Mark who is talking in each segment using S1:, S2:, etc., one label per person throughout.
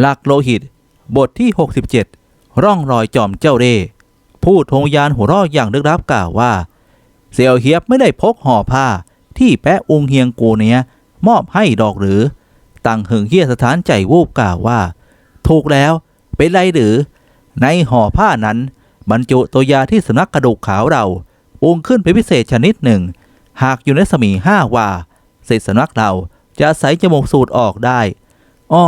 S1: หลักโลหิต บทที่ 67 ร่องรอยจอมเจ้าเร่ห์ผู้ทงยานหัวรออย่างลึกลับกล่าวว่าเสี่ยวเฮียบไม่ได้พกห่อผ้า ที่แปะองเฮียงกูเนี้ย มอบให้ดอกหรือ ตังหึงเฮียสถานใจวูบกล่าวว่า ถูกแล้ว เป็นไรหรือ ในห่อผ้านั้น บรรจุตัวยาที่สนักกระดูกขาวเราปรุงขึ้นเป็นพิเศษชนิดหนึ่ง หากอยู่ในสมีห้าวาเศษสนักเราจะใส่จมูกสูดออกได้อ้อ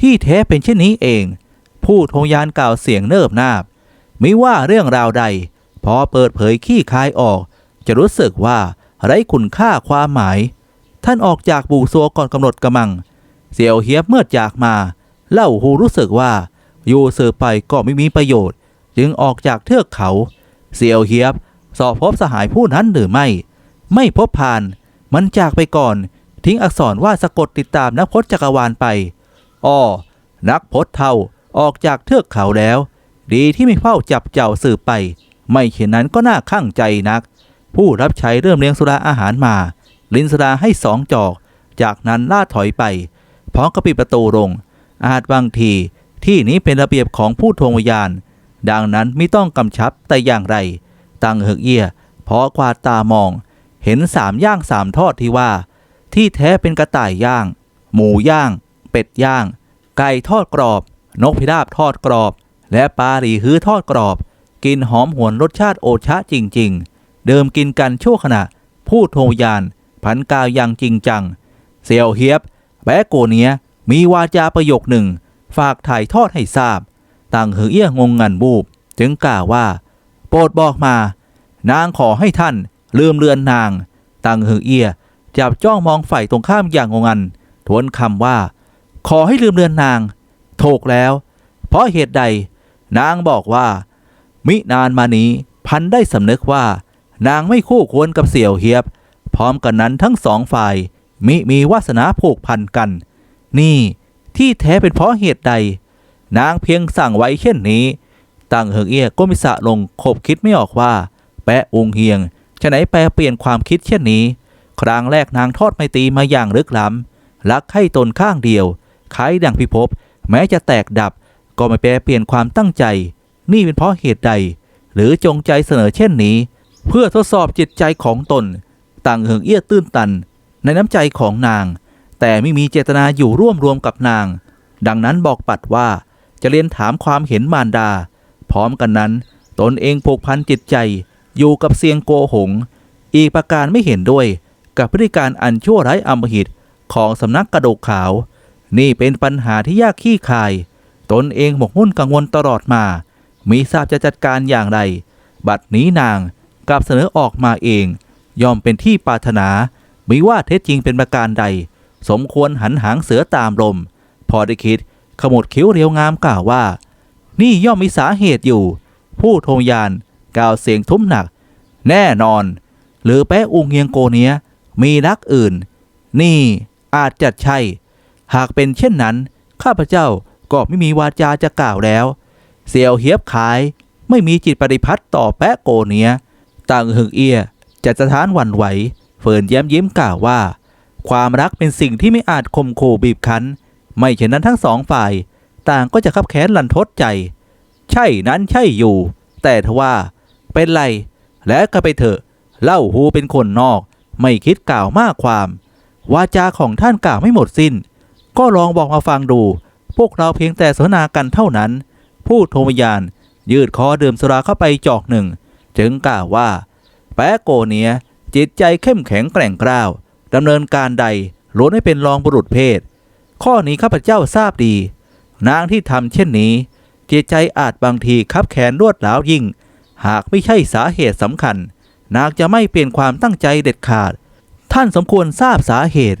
S1: ที่แท้เป็นเช่นนี้เอง ผู้ทงยานกล่าวเสียงเนิบนาบ ไม่ว่าเรื่องราวใด พอเปิดเผยขี้คายออก จะรู้สึกว่าไร้คุณค่าความหมาย ท่านออกจากบูซัวก่อนกำหนดกำมัง เสี่ยวเฮียบเมื่อจากมา เล่าหูรู้สึกว่าอยู่สืบไปก็ไม่มีประโยชน์ จึงออกจากเทือกเขา เสี่ยวเฮียบ สอบพบสหายผู้นั้นหรือไม่ ไม่พบผ่าน มันจากไปก่อน ทิ้งอักษรว่าสะกดติดตามนักพจน์จักรวาลไป อ้อนักพจน์เท่าออกจากเทือกเขาแล้ว ดีที่ไม่เฝ้าจับเจ้าสืบไป ไม่เช่นนั้นก็น่าข้างใจนัก ผู้รับใช้เริ่มเลี้ยงสุราอาหารมา ลินสดาให้สองจอก จากนั้นล่าถอยไป พร้อมกับปิดประตูลง อาจบางทีที่นี้เป็นระเบียบของผู้ทวงวิญญาณ ดังนั้นไม่ต้องกำชับแต่อย่างไร ตังเฮกเอียพอกวาดตามอง เห็นสามย่างสามทอดที่ว่า ที่แท้เป็นกระต่ายย่าง หมูย่าง เป็ดย่าง ไก่ทอดกรอบ นกพิราบทอดกรอบ และปลาหลีฮื้อทอดกรอบ กินหอมหวนรสชาติโอชะจริง ๆ เดิมกินกันชั่วขณะผู้ทวงวิญญาณผันกาวอย่างจริงจัง เซียวเฮียบ แบะโกเนีย มีวาจาประโยคหนึ่ง ฝากถ่ายทอดให้ทราบ ต่างหือเอี้ยงงงันบูบ จึงกล่าวว่า โปรดบอกมา นางขอให้ท่าน ลืมเลือนนาง ต่างหือเอี้ยจับจ้องมองฝ่ายตรงข้ามอย่างงงงัน ทวนคำว่า ขอให้ลืมเลือนนางถูกแล้ว เพราะเหตุใด นางบอกว่า มินานมานี้พันได้สำนึกว่า นางไม่คู่ควรกับเสี่ยวเฮียบ พร้อมกันนั้นทั้งสองฝ่าย มิมีวาสนาผูกพันกัน นี่ที่แท้เป็นเพราะเหตุใด นางเพียงสั่งไว้เช่นนี้ตังเหิงเอี้ยก็มิสะลงคบคิดไม่ออกว่า แปะองเฮียงจะไหนแปลเปลี่ยนความคิดเช่นนี้ ครั้งแรกนางทอดไม่ตีมาอย่างลึกล้ำรักให้ตนข้างเดียว คล้ายดังพิภพแม้จะแตกดับก็ไม่แปลเปลี่ยนความตั้งใจ นี่เป็นเพราะเหตุใด หรือจงใจเสนอเช่นนี้ เพื่อทดสอบจิตใจของตน ต่างเหิงเอี้ยตื้นตัน ในน้ำใจของนาง แต่ไม่มีเจตนาอยู่ร่วมรวมกับนาง ดังนั้นบอกปัดว่าจะเรียนถามความเห็นมารดา พร้อมกันนั้น ตนเองผูกพันจิตใจ อยู่กับเสียงโกหง อีกประการไม่เห็นด้วย กับพฤติการอันชั่วร้ายอำมหิตของสำนักกระดูกขาว นี่เป็นปัญหาที่ยากขี้คาย ตนเองหมกมุ่นกังวลตลอดมา มีทราบจะจัดการอย่างไร บัดนี้นางกลับเสนอออกมาเอง ยอมเป็นที่ปรารถนาม่ว่าเท็จจริงเป็นประการใด สมควรหันหางเสือตามลม พอได้คิดขมวดคิ้วเรียวงามกล่าวว่า นี่ย่อมมีสาเหตุอยู่ ผู้ทงยานกล่าวเสียงทุ้มหนัก แน่นอน หรือแปะอุงเฮียงโกเนี้ยมีรักอื่น นี่อาจจะใช่ หากเป็นเช่นนั้น ข้าพเจ้าก็ไม่มีวาจาจะกล่าวแล้ว เสี่ยวเฮียบขายไม่มีจิตปฏิพัติต่อแปะโกเนียต่างหึงเอียจะสะท้านหวั่นไหว เฟินแย้มยิ้มกล่าวว่า ความรักเป็นสิ่งที่ไม่อาจข่มขู่บีบคั้น ไม่เช่นนั้นทั้งสองฝ่าย ต่างก็จะขับแค้นลันทดใจ ใช่นั้นใช่อยู่ แต่ทว่า เป็นไร และก็ไปเถอะ เล่าหูเป็นคนนอก ไม่คิดกล่าวมากความ วาจาของท่านกล่าวไม่หมดสิน้น ก็ลองบอกมาฟังดู พวกเราเพียงแต่สนทนากันเท่านั้นผู้โทมยาน ยืดคอดื่มสุราเข้าไปจอกหนึ่ง จึงกล่าวว่า แปะโกเนีย จิตใจเข้มแข็งแกร่งกร้าวดำเนินการใดล้วนให้เป็นรองบุรุษเพศ ข้อนี้ข้าพเจ้าทราบดี นางที่ทำเช่นนี้ จิตใจอาจบางทีคับแขนรวดร้าวยิ่ง หากไม่ใช่สาเหตุสำคัญ นางจะไม่เปลี่ยนความตั้งใจเด็ดขาด ท่านสมควรทราบสาเหตุ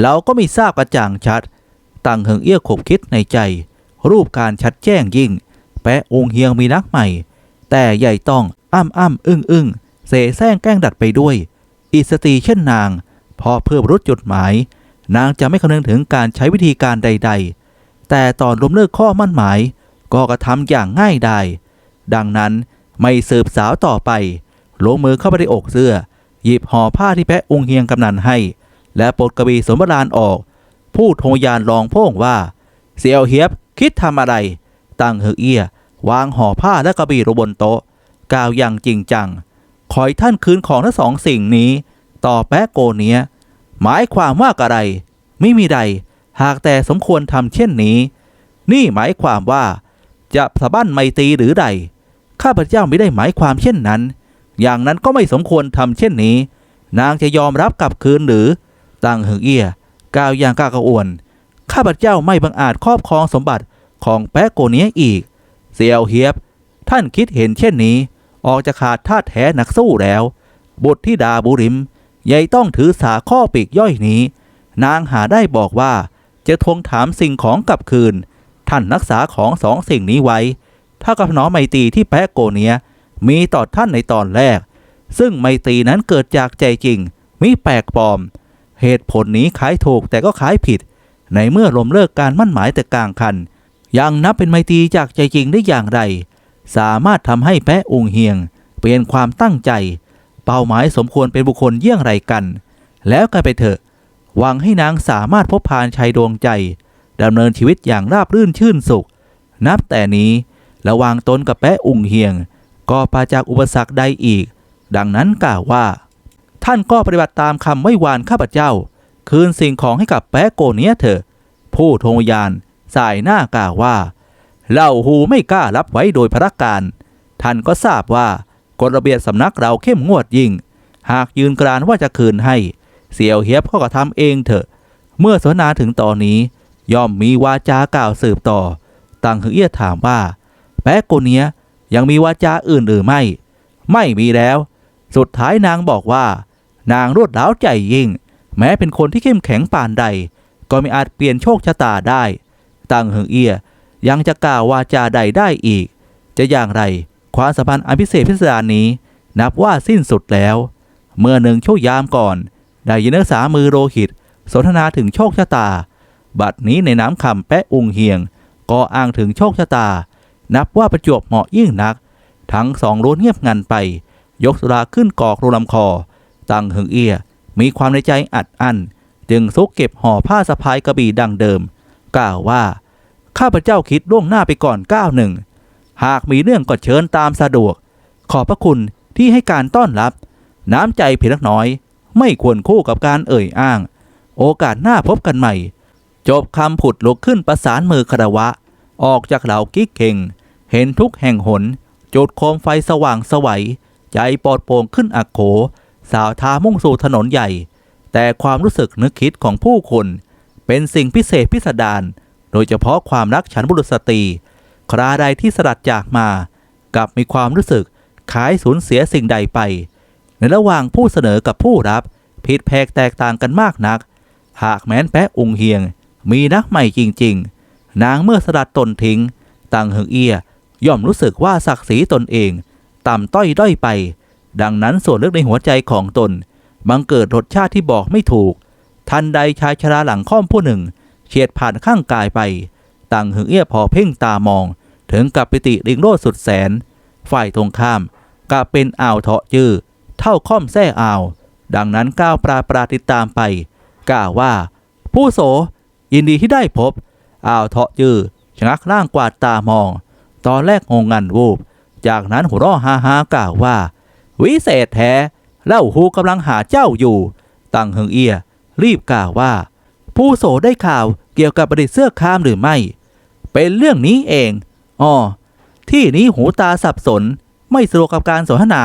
S1: เราก็มีทราบกระจ่างชัด ตังเหิงเอี้ยขบคิดในใจ รูปการชัดแจ้งยิ่ง แปะองค์เฮียงมีนักใหม่ แต่ใหญ่ต้องอ้ำอ้ำอึ้งอึ้งเสแสร้งแกล้งดัดไปด้วย อิสตรีเช่นนาง พอเพื่อรุดจุดหมาย นางจะไม่คำนึงถึงการใช้วิธีการใด ๆ แต่ตอนล้มเลิกข้อมั่นหมาย ก็กระทำอย่างง่ายดายดังนั้นไม่สืบสาวต่อไปลงมือเข้าไปในอกเสื้อ หยิบห่อผ้าที่แปะองค์เฮียงกำนันให้ และปลดกระบี่สมบรานออก พูดโทยานลองพ่งว่า เสี่ยวเฮียบคิดทำอะไร ตั้งเฮอเอียวางห่อผ้าและกระบี่ลงบนโต๊ะ กล่าวอย่างจริงจัง ขอให้ท่านคืนของทั้งสองสิ่งนี้ ต่อแป๊ะโกเนียหมายความว่าอะไร ไม่มีใด หากแต่สมควรทำเช่นนี้ นี่หมายความว่า จะสะบั้นไมตรีหรือใด ข้าพเจ้าไม่ได้หมายความเช่นนั้น อย่างนั้นก็ไม่สมควรทำเช่นนี้ นางจะยอมรับกลับคืนหรือ ตั้งหึงเอี้ยกล่าวอย่างกล้ากระอ่วน ข้าพเจ้าไม่บังอาจครอบครองสมบัติของแป๊โกเนียอีก เซียวเฮียบ ท่านคิดเห็นเช่นนี้ ออกจะขาดท่าแท้นักสู้แล้วบุตรที่ดาบุริมยายต้องถือสาข้อปีกย่อยนี้ นางหาได้บอกว่าจะทวงถามสิ่งของกลับคืน ท่านรักษาของสองสิ่งนี้ไว้ ถ้ากับน้อมไมตรีที่แป๊ะโกเนียมีต่อท่านในตอนแรก ซึ่งไมตรีนั้นเกิดจากใจจริงมิแปลกปลอม เหตุผลนี้ขายถูกแต่ก็ขายผิด ในเมื่อลมเลิกการมั่นหมายแต่กลางคัน ยังนับเป็นไมตรีจากใจจริงได้อย่างไร สามารถทำให้แปะอุงเฮียง เปลี่ยนความตั้งใจ เป้าหมายสมควรเป็นบุคคลเยี่ยงไรกัน แล้วกันไปเถอะ หวังให้นางสามารถพบพานชัยดวงใจดำเนินชีวิตอย่างราบรื่นชื่นสุข นับแต่นี้ระว่างตนกับแปะอุงเฮียง ก็ปราจากอุปสรรคใดอีก ดังนั้นกล่าวว่า ท่านก็ปฏิบัติตามคำไว้วานข้าพเจ้า คืนสิ่งของให้กับแปะโกเนียเถอะ ผู้ทงยานสายหน้ากล่าวว่าเล่าหูไม่กล้ารับไว้โดยพระการ ท่านก็ทราบว่ากฎระเบียบสำนักเราเข้มงวดยิ่ง หากยืนกรานว่าจะคืนให้ เสี่ยวเฮียบก็กระทำเองเถอะ เมื่อสนทนาถึงตอนนี้ ย่อมมีวาจากล่าวสืบต่อ ตังหือเอี้ยถามว่า แป๊ะโกเนียยังมีวาจาอื่นหรือไม่ ไม่มีแล้ว สุดท้ายนางบอกว่า นางรวดร้าวใจยิ่ง แม้เป็นคนที่เข้มแข็งปานใด ก็ไม่อาจเปลี่ยนโชคชะตาได้ ตังเหิงเอียยังจะกล่าววาจาใดได้อีก จะอย่างไรความสัมพันธ์อันพิเศษพิสดารนี้ นับว่าสิ้นสุดแล้ว เมื่อหนึ่งชั่วยามก่อน ได้ยินนักษามือโรหิต สนทนาถึงโชคชะตา บัดนี้ในน้ำคำแปะอุงเฮียง ก็อ้างถึงโชคชะตา นับว่าประจวบเหมาะยิ่งนัก ทั้งสองล้วนเงียบงันไป ยกสุราขึ้นกอกรูลำคอ ตังเหิงเอียมีความในใจอัดอั้นจึงซุกเก็บห่อผ้าสะพายกระบี่ดังเดิม กล่าวว่า ข้าพเจ้าคิดล่วงหน้าไปก่อนก้าวหนึ่ง หากมีเรื่องก็เชิญตามสะดวก ขอบพระคุณที่ให้การต้อนรับ น้ำใจเพียงเล็กน้อย ไม่ควรคู่กับการเอ่ยอ้าง โอกาสหน้าพบกันใหม่ จบคำผุดลุกขึ้นประสานมือคารวะ ออกจากเหล่ากิ๊กเข่ง เห็นทุกแห่งหนจุดโคมไฟสว่างสวัยใจปลอดโปร่งขึ้นอักโข สาวทามุ่งสู่ถนนใหญ่ แต่ความรู้สึกนึกคิดของผู้คนเป็นสิ่งพิเศษพิสดารโดยเฉพาะความรักฉันบุรุษสตรี คราใดที่สลัดจากมากลับมีความรู้สึกขายสูญเสียสิ่งใดไป ในระหว่างผู้เสนอกับผู้รับ ผิดแพกแตกต่างกันมากนัก หากแม้นแปะอุงเฮียง มีนักใหม่จริง ๆ นางเมื่อสลัดตนทิ้งตังเหิงเอียย่อมรู้สึกว่าศักดิ์ศรีตนเอง ต่ำต้อยด้อยไป ดังนั้นส่วนลึกในหัวใจของตน บังเกิดรสชาติที่บอกไม่ถูก ทันใดชายชราหลังค่อมผู้หนึ่ง เฉียดผ่านข้างกายไป ต่างหึงเอี้ยพอเพ่งตามอง ถึงกับปิติริงโรดสุดแสน ฝ่ายตรงข้ามกลับเป็นอ่าวเถาะจื้อเท่าค่อมแท่อ่าว ดังนั้นก้าวปราปราติดตามไปกล่าวว่า ผู้โสยินดีที่ได้พบ อ่าวเถาะจื้อชะงักร่างกวาดตามอง ตอนแรกงงงันวูบ จากนั้นหัวเราะฮ่าฮ่ากล่าวว่า วิเศษแท้เล่าฮูกำลังหาเจ้าอยู่ ตังเฮงเอีย รีบกล่าวว่า ผู้โสได้ข่าวเกี่ยวกับประดิษเสื้อคามหรือไม่ เป็นเรื่องนี้เองอ๋อที่นี้หูตาสับสน ไม่สะดวกกับการสนทนา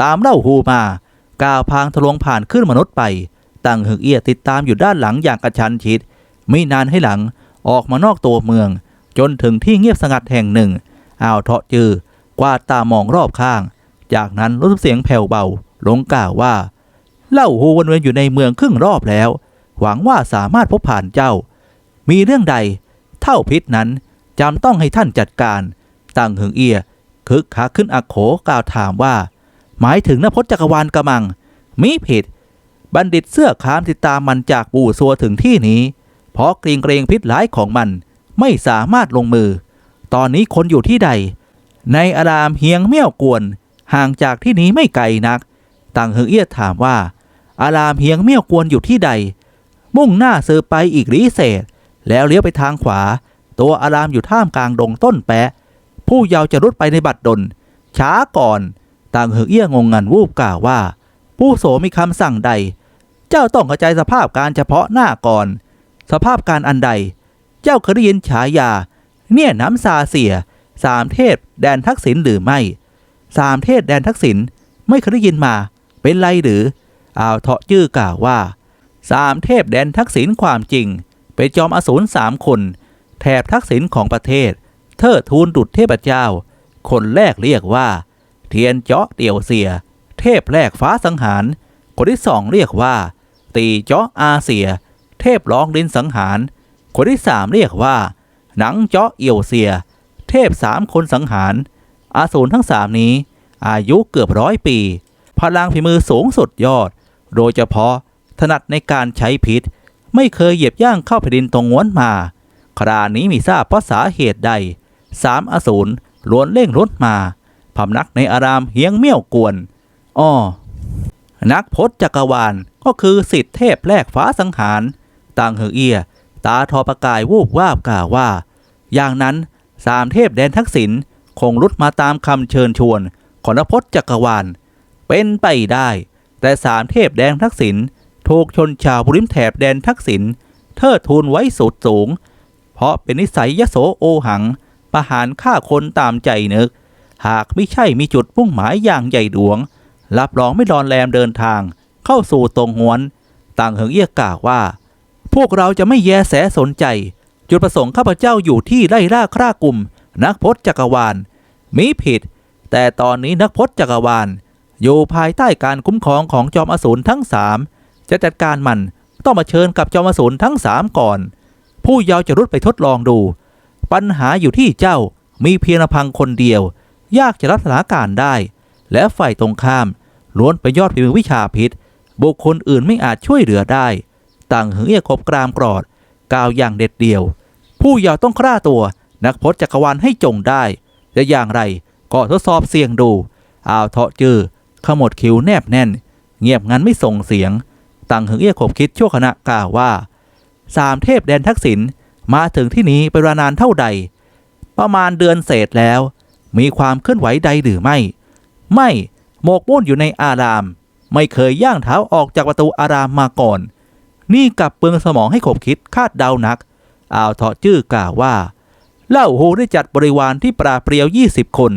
S1: ตามเล่าฮูมากาวพางทะลวงผ่านขึ้นมนุษย์ไป ตังเฮงเอียติดตามอยู่ด้านหลังอย่างกระชันชิด ไม่นานให้หลังออกมานอกตัวเมือง จนถึงที่เงียบสงัดแห่งหนึ่ง อ่าวเทาะจือกวาดตามองรอบข้าง จากนั้นรู้สึกเสียงแผ่วเบา ลงกล่าวว่า เล่าโฮวนเวียนอยู่ในเมืองครึ่งรอบแล้ว หวังว่าสามารถพบผ่านเจ้า มีเรื่องใด เท่าพิษนั้นจำต้องให้ท่านจัดการตังหึงเอียคึกคักขึ้นอักโขกล่าวถามว่า หมายถึงนพจน์จักรวาลกระมัง มิผิด บัณฑิตเสื้อขามติดตามมันจากปู่ซัวถึงที่นี้ เพราะเกรงเกรงพิษร้ายของมัน ไม่สามารถลงมือ ตอนนี้คนอยู่ที่ใด ในอารามเฮียงเมี่ยวกวน ห่างจากที่นี้ไม่ไกลนักตังเฮงเอียถามว่า อารามเฮียงเมี่ยวกวนอยู่ที่ใด มุ่งหน้าเซอไปอีกรีเศษ แล้วเลี้ยวไปทางขวา ตัวอารามอยู่ท่ามกลางดงต้นแปะ ผู้เยาว์จะรุดไปในบัดดล ช้าก่อน ต่างเหือเอี้ยงงงันวูบกล่าวว่า ผู้โสมีคำสั่งใด เจ้าต้องเข้าใจสภาพการเฉพาะหน้าก่อน สภาพการอันใด เจ้าเคยได้ยินฉายา เนี่ยน้ำซาเสีย สามเทพแดนทักษิณหรือไม่ สามเทพแดนทักษิณไม่เคยได้ยินมา เป็นไรหรืออ่าวเทาะจื้อกล่าวว่า สามเทพแดนทักษิณความจริง เป็นจอมอสูรสามคน แถบทักษิณของประเทศ เทิดทูลดุจเทพเจ้า คนแรกเรียกว่า เทียนเจาะเตี่ยวเสีย เทพแรกฟ้าสังหาร คนที่สองเรียกว่า ตีเจาะอาเสีย เทพร้องดินสังหาร คนที่สามเรียกว่า หนังเจาะเอี่ยวเสีย เทพสามคนสังหาร อาสูรทั้งสามนี้ อายุเกือบร้อยปี พลังฝีมือสูงสุดยอด โดยเฉพาะถนัดในการใช้พิษ ไม่เคยเหยียบย่างเข้าแผ่นดินตรงง้วนมา ครานี้มีทราบเพราะสาเหตุใดสามอสูรล้วนเร่งรถมาพำนักในอารามเฮียงเมี่ยวกวนอ้อนักพจน์จักรวาลก็คือสิทธิเทพแรกฟ้าสังหาร ต่างเหือเอีย ตาทอประกายวูบวาบกล่าวว่า อย่างนั้นสามเทพแดนทักษิณ คงรุดมาตามคำเชิญชวนของนพจน์จักรวาล เป็นไปได้ แต่สามเทพแดนทักษิณถูกชนชาวบริมแถบแดนทักษิณเทิดทูนไว้สุดสูง เพราะเป็นนิสัยยโสโอหัง ประหารฆ่าคนตามใจนึก หากไม่ใช่มีจุดมุ่งหมายอย่างใหญ่หลวง รับรองไม่รอนแรมเดินทาง เข้าสู่ตรงหวน ต่างเหิงเอี้ยกล่าวว่า พวกเราจะไม่แยแสสนใจ จุดประสงค์ข้าพเจ้าอยู่ที่ไล่ล่าคร่ากลุ่ม นักพจน์จักรวาล มีผิด แต่ตอนนี้นักพจน์จักรวาล อยู่ภายใต้การคุ้มครองของจอมอสูรทั้งสามจะจัดการมันต้องมาเชิญกับจอมอสูรทั้งสามก่อน ผู้เยาวจะรุดไปทดลองดู ปัญหาอยู่ที่เจ้ามีเพียงลำพังคนเดียว ยากจะรักษาการได้ และฝ่ายตรงข้ามล้วนไปยอดฝีมือวิชาพิษ บุคคลอื่นไม่อาจช่วยเหลือได้ ต่างหึงเอียกบกรามกรอด กล่าวอย่างเด็ดเดี่ยว ผู้เยาวต้องกล้าตัว นักพจน์จักรวาลให้จงได้และอย่างไรก็ทดสอบเสียงดูอาวเทาะจือขมวดคิ้วแนบแน่น เงียบงันไม่ส่งเสียงต่างหึงเอียกบคิดชั่วขณะกล่าวว่าสามเทพแดนทักษิณมาถึงที่นี้เป็นเวลานานเท่าใด ประมาณเดือนเศษแล้ว มีความเคลื่อนไหวใดหรือไม่ ไม่หมกมุ่นอยู่ในอาราม ไม่เคยย่างเท้าออกจากประตูอารามมาก่อน นี่กลับเปลืองสมองให้ขบคิดคาดเดานัก อ่าวเถาะจื้อกล่าวว่า เล่าโฮได้จัดบริวารที่ปราเปรียว 20 คน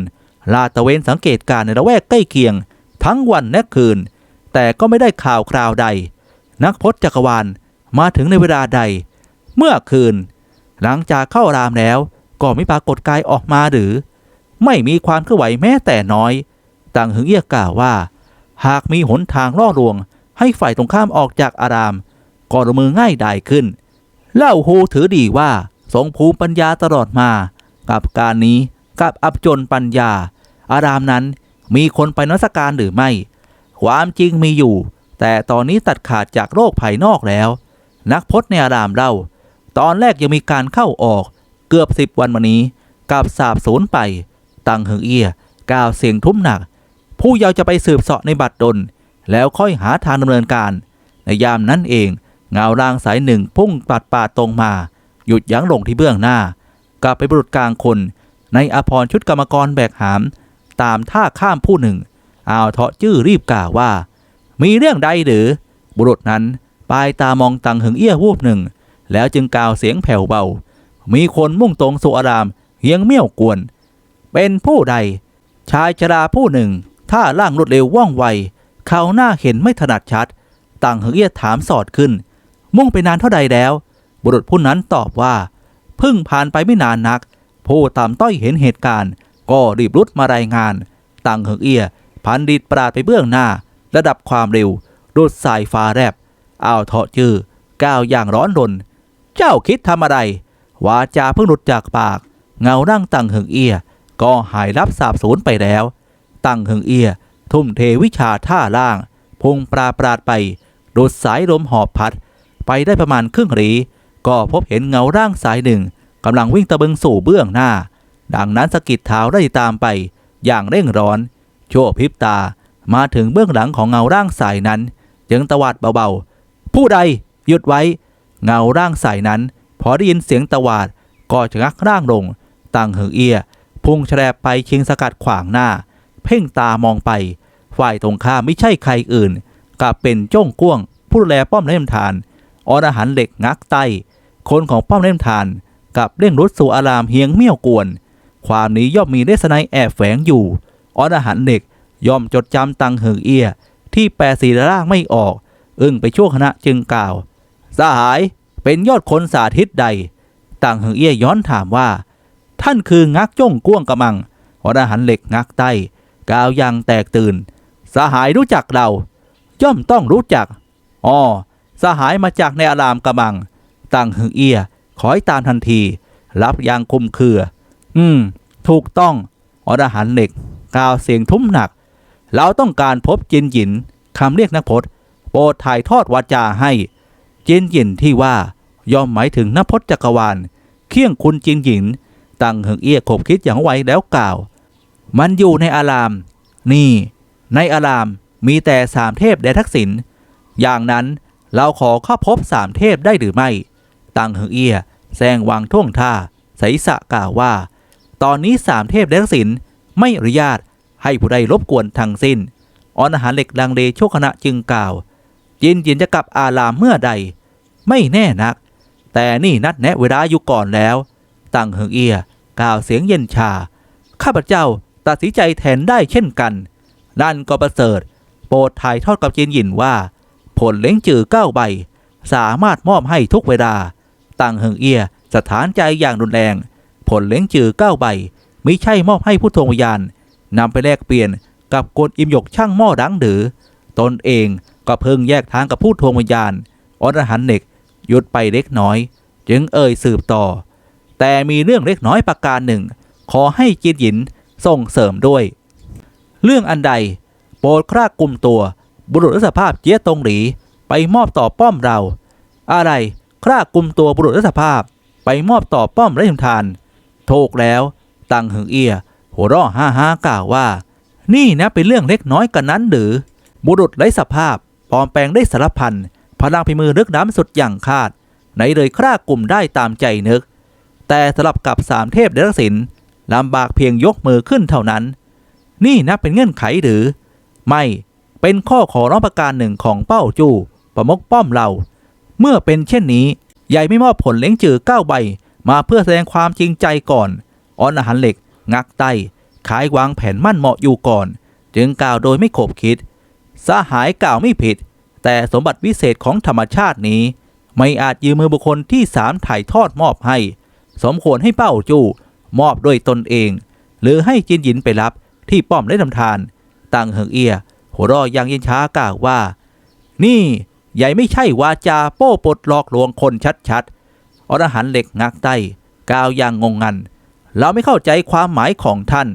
S1: ลาดตระเวนสังเกตการณ์ในละแวกใกล้เคียง ทั้งวันและคืน แต่ก็ไม่ได้ข่าวคราวใด นักพจน์จักรวาลมาถึงในเวลาใด เมื่อคืน หลังจากเข้ารามแล้วก็ไม่ปรากฏกายออกมาหรือ ไม่มีความเคลื่อนไหวแม้แต่น้อย ต่างหึงเอี้ยกล่าวว่า หากมีหนทางล่อลวง ให้ฝ่ายตรงข้ามออกจากอาราม ก็ลงมือง่ายดายขึ้น เล่าโฮถือดีว่า ทรงภูมิปัญญาตลอดมา กับการนี้กับอับจนปัญญา อารามนั้นมีคนไปนมัสการหรือไม่ ความจริงมีอยู่ แต่ตอนนี้ตัดขาดจากโลกภายนอกแล้ว นักพจน์ในอารามเล่า ตอนแรกยังมีการเข้าออกเกือบสิบวันมานี้กับสาบสูญไป ตังเหิงเอียกล่าวเสียงทุ้มหนัก ผู้เยาว์จะไปสืบเสาะในบัตรดล แล้วค่อยหาทางดำเนินการ ในยามนั้นเองเงาร่างสายหนึ่งพุ่งปัดปาตรงมา หยุดยั้งลงที่เบื้องหน้า กับไปบุรุษกลางคน ในอภรชุดกรรมกรแบกหาม ตามท่าข้ามผู้หนึ่งอาวเทาะจื้อรีบกล่าวว่า มีเรื่องใดหรือ บุรุษนั้นปลายตามองตังหึงเอี้ยวูบหนึ่ง แล้วจึงกล่าวเสียงแผ่วเบา มีคนมุ่งตรงสู่อารามเฮียงเมี่ยวกวน เป็นผู้ใด ชายชราผู้หนึ่ง ท่าล่างรวดเร็วว่องไว เขาหน้าเห็นไม่ถนัดชัดต่างเฮงเอียถามสอดขึ้น มุ่งไปนานเท่าใดแล้ว บุรุษผู้นั้นตอบว่า เพิ่งผ่านไปไม่นานนัก ผู้ตามต้อยเห็นเหตุการณ์ ก็รีบรุดมารายงานต่างเฮงเอียพันดิตปราดไปเบื้องหน้า ระดับความเร็วรุดสายฟ้าแรบอ้าวเถาะจื้อก้าวอย่างร้อนรน เจ้าคิดทำอะไรวาจาเพิ่งหลุดจากปาก เงาร่างตังเหิงเอียก็หายรับสาบสูญไปแล้ว ตังเหิงเอีย ทุ่มเทวิชาท่าล่างพุงปราปราดไปดูดสายลมหอบพัด ไปได้ประมาณครึ่งหรี ก็พบเห็นเงาร่างสายหนึ่งกำลังวิ่งตะบึงสู่เบื้องหน้า ดังนั้นสกิดเท้าได้ตามไป อย่างเร่งร้อน โชวพริบตามาถึงเบื้องหลังของเงาร่างสายนั้น จึงตวาดเบาๆ ผู้ใดหยุดไว้ เงาร่างสายนั้น พอได้ยินเสียงตวาดก็ชะงักร่างลงต่างเหิงเอียพุ่งแฉลบไปชิงสกัดขวางหน้า เพ่งตามองไป ฝ่ายตรงข้ามไม่ใช่ใครอื่นกับเป็นจ้งก้วง ผู้แลป้อมเล่มทานอรหันเหล็กงักไต คนของป้อมเล่มทาน กับเร่งรุดสู่อารามเฮียงเมี่ยวกวน ความนี้ย่อมมีเลสไนแอบแฝงอยู่อรหันต์เหล็กย่อมจดจำตังเหิงเอีย ที่แปลสีร่างไม่ออก อึ้งไปชั่วขณะจึงกล่าว สหายเป็นยอดคนสาธิตใดต่างเหิงเอี้ยย้อนถามว่า ท่านคืองักจ้งก้วงกระมังอรหันต์เหล็กงักใต้กล่าวยังแตกตื่น สหายรู้จักเรา ย่อมต้องรู้จักอ๋อสหายมาจากในอารามกระมัง ต่างหิงเอียขอยตามทันที รับอยางคุมเคือ อืม ถูกต้องอรหันต์เหล็กกล่าวเสียงทุ้มหนัก เราต้องการพบจินหยินคำเรียกนักพจน์โปรดถ่ายทอดวาจาให้ จินหยินที่ว่าย่อมหมายถึงนพจน์จักรวาลเคี่ยงคุณจินหยิน ตั้งหิงเอียขบคิดอย่างไวแล้วกล่าว มันอยู่ในอาราม นี่ ในอารามมีแต่สามเทพแดทักษิณอย่างนั้นเราขอเข้าพบสามเทพได้หรือไม่ ตังเหิงเอียแซงวางท่วงท่าใสสะกล่าวว่า ตอนนี้สามเทพแดทักษิณไม่อนุญาตให้ผู้ใดรบกวนทั้งสิ้นออนอาหารเหล็กลังเลโชคณะจึงกล่าวจินจินจะกลับอารามเมื่อใด ไม่แน่นัก แต่นี่นัดแนะเวลาอยู่ก่อนแล้ว ตังเหิงเอียกล่าวเสียงเย็นชา ข้าพเจ้าตัดสินใจแทนได้เช่นกัน นั่นก็ประเสริฐ โปรดถ่ายทอดกับจินหยินว่า ผลเล้งจือเก้าใบ สามารถมอบให้ทุกเวลา ตังเหิงเอียสถานใจอย่างรุนแรง ผลเล้งจือเก้าใบไม่ใช่มอบให้ผู้ทรงวิญญาณนำไปแลกเปลี่ยนกับกลอิมหยกช่างหม้อดังหรือ ตนเองก็เพิ่งแยกทางกับผู้ทวงวิญญาณอรหันเนกหยุดไปเล็กน้อย จึงเอ่ยสืบต่อ แต่มีเรื่องเล็กน้อยประการหนึ่ง ขอให้จินหยินส่งเสริมด้วย เรื่องอันใด โปรดครากกลุ่มตัว บุรุษรัฐภาพเจี๊ยตงหลีไปมอบต่อป้อมเรา อะไร คร่ากลุ่มตัวบุรุษรัฐภาพไปมอบต่อป้อมไร้ทนทานถูกแล้วตังหึงเอีย หัวเราะฮ่าฮ่ากล่าวว่า นี่นะเป็นเรื่องเล็กน้อยกันนั้นหรือ บุรุษไร้สภาพปลอมแปลงได้สารพันพลังพิมือลึกล้ำสุดอย่างคาดไหนเลยคร่ากลุ่มได้ตามใจนึก แต่สลับกับสามเทพเดรักษินลำบากเพียงยกมือขึ้นเท่านั้น นี่นะเป็นเงื่อนไขหรือ ไม่เป็นข้อขอร้องประการหนึ่งของเป้าจูประมกป้อมเรา เมื่อเป็นเช่นนี้ ใหญ่ไม่มอบผลเล้งจือเก้าใบ มาเพื่อแสดงความจริงใจก่อนออนอาหารเหล็ก งักไตขาย วางแผนมั่นเหมาะอยู่ก่อน จึงกล่าวโดยไม่ขบคิด สหายกล่าวไม่ผิด แต่สมบัติวิเศษของธรรมชาตินี้ ไม่อาจยืมมือบุคคลที่สามถ่ายทอดมอบให้ สมควรให้เป้าจูมอบด้วยตนเอง หรือให้จินหยินไปรับที่ป้อมได้ทำทาน ตังเหิงเอีย หัวรอยังเย็นช้ากล่าวว่า นี่ ใหญ่ไม่ใช่วาจาโป้ปลดหลอกลวงคนชัดๆอรหันเหล็กงักไตกาวอย่างงงงัน เราไม่เข้าใจความหมายของท่าน